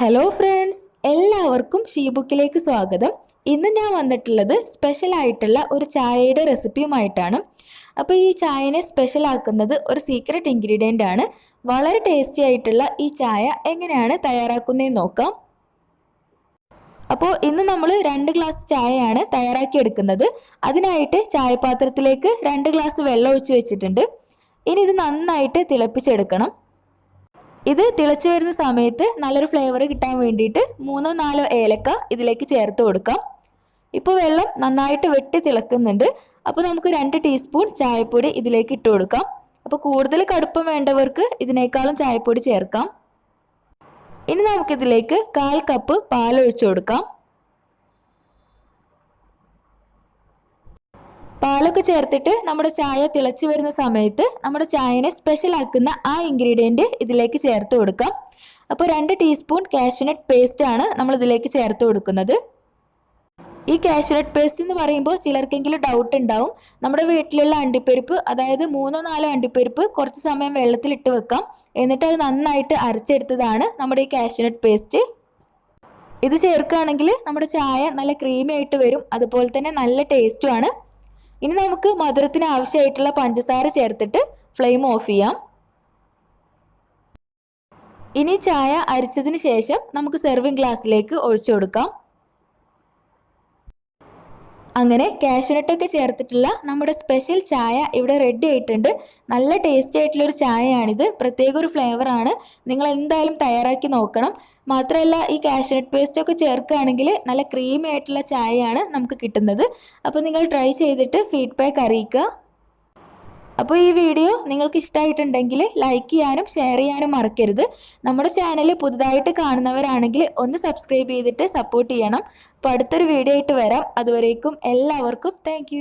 Hello friends എല്ലാവർക്കും ഷീബുക്കിലേക്ക് സ്വാഗതം. ഇന്ന് ഞാൻ വന്നിട്ടുള്ളത് സ്പെഷ്യൽ ആയിട്ടുള്ള ഒരു ചായയുടെ റെസിപ്പിയുമായിട്ടാണ് അപ്പോൾ ഈ ചായനെ സ്പെഷ്യൽ ആക്കുന്നത് ഒരു സീക്രട്ട് ഇൻഗ്രീഡിയന്റ് ആണ്. വളരെ ടേസ്റ്റി ആയിട്ടുള്ള ഈ ചായ എങ്ങനെയാണ് തയ്യാറാക്കുന്നതെന്ന് നോക്കാം. അപ്പോൾ ഇന്ന് നമ്മൾ രണ്ട് ഗ്ലാസ് ചായയാണ് തയ്യാറാക്കി എടുക്കുന്നത് അതിനായിട്ട് ചായപാത്രത്തിലേക്ക് രണ്ട് ഗ്ലാസ് വെള്ളം ഒഴിച്ച് വെച്ചിട്ടുണ്ട്. ഇനി ഇത് നന്നായിട്ട് തിളപ്പിച്ചെടുക്കണം. ഇത് തിളച്ചു വരുന്ന സമയത്ത് നല്ലൊരു ഫ്ലേവർ കിട്ടാൻ വേണ്ടിയിട്ട് മൂന്നോ നാലോ ഏലക്ക ഇതിലേക്ക് ചേർത്ത് കൊടുക്കാം. ഇപ്പോൾ വെള്ളം നന്നായിട്ട് വെട്ടി തിളക്കുന്നുണ്ട്. അപ്പോൾ നമുക്ക് രണ്ട് ടീസ്പൂൺ ചായപ്പൊടി ഇതിലേക്ക് ഇട്ട് കൊടുക്കാം. അപ്പോൾ കൂടുതൽ കടുപ്പം വേണ്ടവർക്ക് ഇതിനേക്കാളും ചായപ്പൊടി ചേർക്കാം. ഇനി നമുക്കിതിലേക്ക് കാൽ കപ്പ് പാലൊഴിച്ചു കൊടുക്കാം. പാലൊക്കെ ചേർത്തിട്ട് നമ്മുടെ ചായ തിളച്ചു വരുന്ന സമയത്ത് നമ്മുടെ ചായനെ സ്പെഷ്യൽ ആക്കുന്ന ആ ഇൻഗ്രീഡിയന്റ് ഇതിലേക്ക് ചേർത്ത് കൊടുക്കാം. അപ്പോൾ രണ്ട് ടീസ്പൂൺ കാഷ്യൂനട്ട് പേസ്റ്റ് ആണ് നമ്മൾ ഇതിലേക്ക് ചേർത്ത് കൊടുക്കുന്നത്. ഈ കാഷ്യൂനട്ട് പേസ്റ്റ് എന്ന് പറയുമ്പോൾ ചിലർക്കെങ്കിലും ഡൗട്ട് ഉണ്ടാവും. നമ്മുടെ വീട്ടിലുള്ള അണ്ടിപ്പരിപ്പ് അതായത് മൂന്നോ നാലോ അണ്ടിപ്പരിപ്പ് കുറച്ച് സമയം വെള്ളത്തിലിട്ട് വെക്കാം. എന്നിട്ട് അത് നന്നായിട്ട് അരച്ചെടുത്തതാണ് നമ്മുടെ ഈ കാഷ്യൂനട്ട് പേസ്റ്റ് ഇത് ചേർക്കുകയാണെങ്കിൽ നമ്മുടെ ചായ നല്ല ക്രീമി ആയിട്ട് വരും. അതുപോലെ തന്നെ നല്ല ടേസ്റ്റുമാണ് ഇനി നമുക്ക് മധുരത്തിന് ആവശ്യമായിട്ടുള്ള പഞ്ചസാര ചേർത്തിട്ട് ഫ്ലെയിം ഓഫ് ചെയ്യാം. ഇനി ചായ അരിച്ചതിന് ശേഷം നമുക്ക് സെർവിങ് ഗ്ലാസ്സിലേക്ക് ഒഴിച്ചു കൊടുക്കാം. അങ്ങനെ കാഷ്യൂനട്ടൊക്കെ ചേർത്തിട്ടുള്ള നമ്മുടെ സ്പെഷ്യൽ ചായ ഇവിടെ റെഡി ആയിട്ടുണ്ട്. നല്ല ടേസ്റ്റി ആയിട്ടുള്ള ഒരു ചായയാണിത്. പ്രത്യേക ഒരു ഫ്ലേവറാണ് നിങ്ങൾ എന്തായാലും തയ്യാറാക്കി നോക്കണം. മാത്രമല്ല ഈ കാഷ്യൂനട്ട് പേസ്റ്റ് ഒക്കെ ചേർക്കുകയാണെങ്കിൽ നല്ല ക്രീമി ആയിട്ടുള്ള ചായയാണ് നമുക്ക് കിട്ടുന്നത്. അപ്പോൾ നിങ്ങൾ ട്രൈ ചെയ്തിട്ട് ഫീഡ്ബാക്ക് അറിയിക്കുക. അപ്പോൾ ഈ വീഡിയോ നിങ്ങൾക്ക് ഇഷ്ടമായിട്ടുണ്ടെങ്കിൽ ലൈക്ക് ചെയ്യാനും ഷെയർ ചെയ്യാനും മറക്കരുത്. നമ്മുടെ ചാനൽ പുതുതായിട്ട് കാണുന്നവരാണെങ്കിൽ ഒന്ന് സബ്സ്ക്രൈബ് ചെയ്തിട്ട് സപ്പോർട്ട് ചെയ്യണം. അപ്പോൾ അടുത്തൊരു വീഡിയോ ആയിട്ട് വരാം. അതുവരേക്കും എല്ലാവർക്കും താങ്ക്